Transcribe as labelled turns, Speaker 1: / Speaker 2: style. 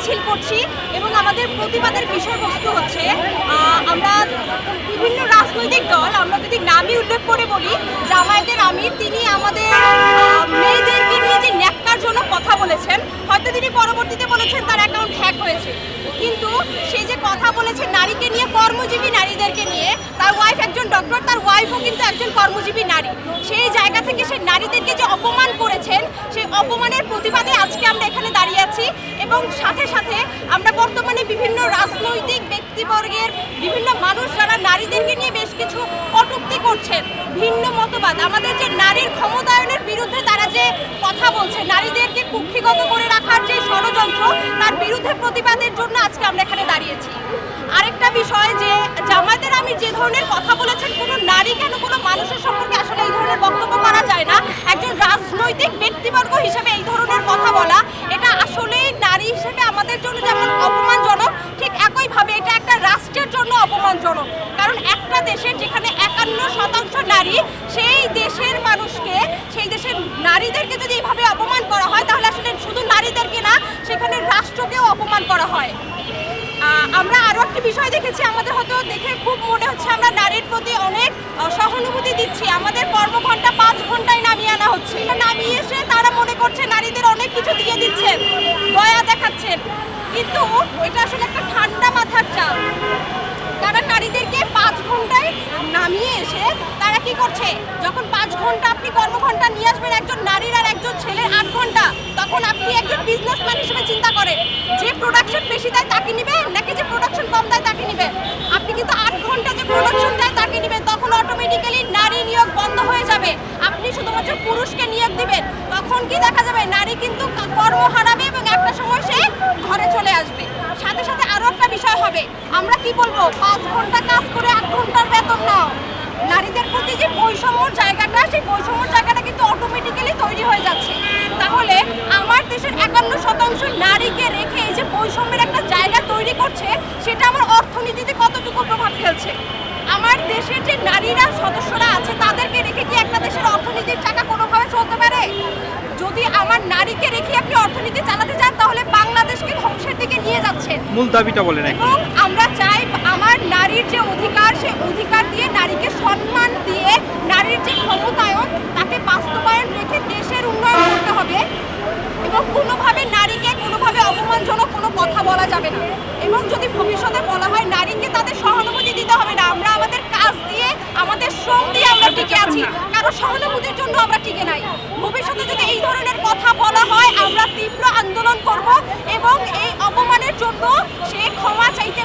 Speaker 1: মিছিল করছি এবং আমাদের প্রতিবাদের বিষয়বস্তু হচ্ছে আমরা বিভিন্ন রাজনৈতিক দল, আমরা যদি নামই উল্লেখ করে বলি, জামায়াতের আমির তিনি আমাদের মেয়েদেরকে নিয়ে যে ন্যাক্কারজনক কথা বলেছেন, হয়তো তিনি পরবর্তীতে বলেছেন তার অ্যাকাউন্ট হ্যাক হয়েছে। কিন্তু সে যে কথা বলেছে নারীকে নিয়ে, কর্মজীবী নারীদেরকে নিয়ে, তার ওয়াইফ একজন ডক্টর তার ওয়াইফও কিন্তু একজন কর্মজীবী নারী। সেই জায়গা থেকে সে নারীদেরকে যে অপমান সেই অপমানের প্রতিবাদে আজকে আমরা এখানে দাঁড়িয়ে আছি এবং সাথে সাথে আমরা বর্তমানে বিভিন্ন রাজনৈতিক ব্যক্তিবর্গের বিভিন্ন মানুষ যারা নারীদেরকে নিয়ে বেশ কিছু কটূক্তি করছেন ভিন্ন মতবাদ। আমাদের যে নারীর ক্ষমতায়নের বিরুদ্ধে তারা যে কথা বলছে, নারীদেরকে কুক্ষিগত করে রাখার যে ষড়যন্ত্র, তার বিরুদ্ধে প্রতিবাদের জন্য আজকে আমরা এখানে দাঁড়িয়েছি। আরেকটা বিষয় যে, জামায়াতের আমি যে ধরনের কথা বলেছেন, কেন জন্য অপমানজনক কারণ একটা দেশের যেখানে একান্ন শতাংশ নারী, সেই দেশের মানুষকে, সেই দেশের নারীদেরকে যদি এইভাবে অপমান করা হয়, তাহলে আসলে শুধু নারীদেরকে না, সেখানে রাষ্ট্রকেও অপমান করা হয়। আমরা আরও একটি বিষয় দেখেছি, আমাদের হয়তো দেখে খুব মনে হচ্ছে, আমরা নারীর প্রতি অনেক সহানুভূতি দিচ্ছি। আমাদের কর্মঘণ্টা পাঁচ ঘন্টায় নামিয়ে আনা হচ্ছে। নামিয়ে এসে তারা মনে করছে, নারীদের অনেক কিছু দিয়ে দিচ্ছেন, দয়া দেখাচ্ছেন। কিন্তু এটা আসলে একটা ঠান্ডা মাথার চাল। তারা নারীদেরকে পাঁচ ঘন্টায় নামিয়ে এসে তারা কি করছে? যখন পাঁচ ঘণ্টা আপনি কর্মঘন্টা নিয়ে আসবেন একজন নারীর আর একজন ছেলের আট ঘণ্টা, তখন আপনি একজন বিজনেসম্যান হিসেবে চিন্তা করেন, যে প্রোডাকশন বেশি দেয় তাকে নিবেন নাকি যে প্রোডাকশন কম দেয় তাকে নিবেন আপনি কিন্তু আট ঘণ্টা যে প্রোডাকশন দেয় তাকে নিবেন তখন অটোমেটিক্যালি নারী নিয়োগ বন্ধ হয়ে যাবে। আপনি শুধুমাত্র পুরুষকে নিয়োগ দিবেন, তখন কি দেখা যাবে? নারী কিন্তু কর্ম হারাবে এবং একটা সময় সে ঘরে চলে আসবে সাথে সাথে আরও একটা বিষয় হবে। আমরা কি বলব? পাঁচ ঘণ্টা কাজ করে আট ঘণ্টার বেতন নাও। নারীদের প্রতি যে বৈষম্যর জায়গাটা, সেই বৈষম্যর জায়গাটা কিন্তু অটোমেটিক্যালি তৈরি হয়ে যাচ্ছে। তাহলে আমার দেশের একান্ন শতাংশ নারীকে রেখে এই যে বৈষম্যের একটা জায়গা তৈরি করছে, সেটা আমার অর্থনীতিতে কতটুকু প্রভাব ফেলছে? আমার দেশের যে নারীরা, সদস্যরা আছে, তাদেরকে রেখে কি একটা দেশের অর্থনীতির চাকা কোনোভাবে চলতে পারে? যদি আমার নারীকে রেখে আপনি অর্থনীতি চালাতে
Speaker 2: মূল দাবিটা বলেন
Speaker 1: এবং আমরা চাই আমার নারীর যে অধিকার সেই অধিকার দিয়ে নারীকে সম্মান দিয়ে নারীর যে ক্ষমতায়ন তাকে বাস্তবায়ন রেখে দেশের উন্নয়ন করতে হবে এবং কোনোভাবে নারীকে কোনোভাবে অপমানজনক কোনো কথা বলা যাবে না। এবং যদি ভবিষ্যতে বলা হয় নারীকে তাদের সহানুভূতি দিতে হবে না আমরা আমাদের কাজ দিয়ে আমাদের শ্রম দিয়ে আমরা আচ্ছা, টিকে আচ্ছা, আছি। কারও সহানুভূতির জন্য আমরা টিকে নাই। ভবিষ্যতে যদি এই ধরনের কথা বলা হয় আমরা তীব্র আন্দোলন করব এবং এই সে ক্ষমা চাইতে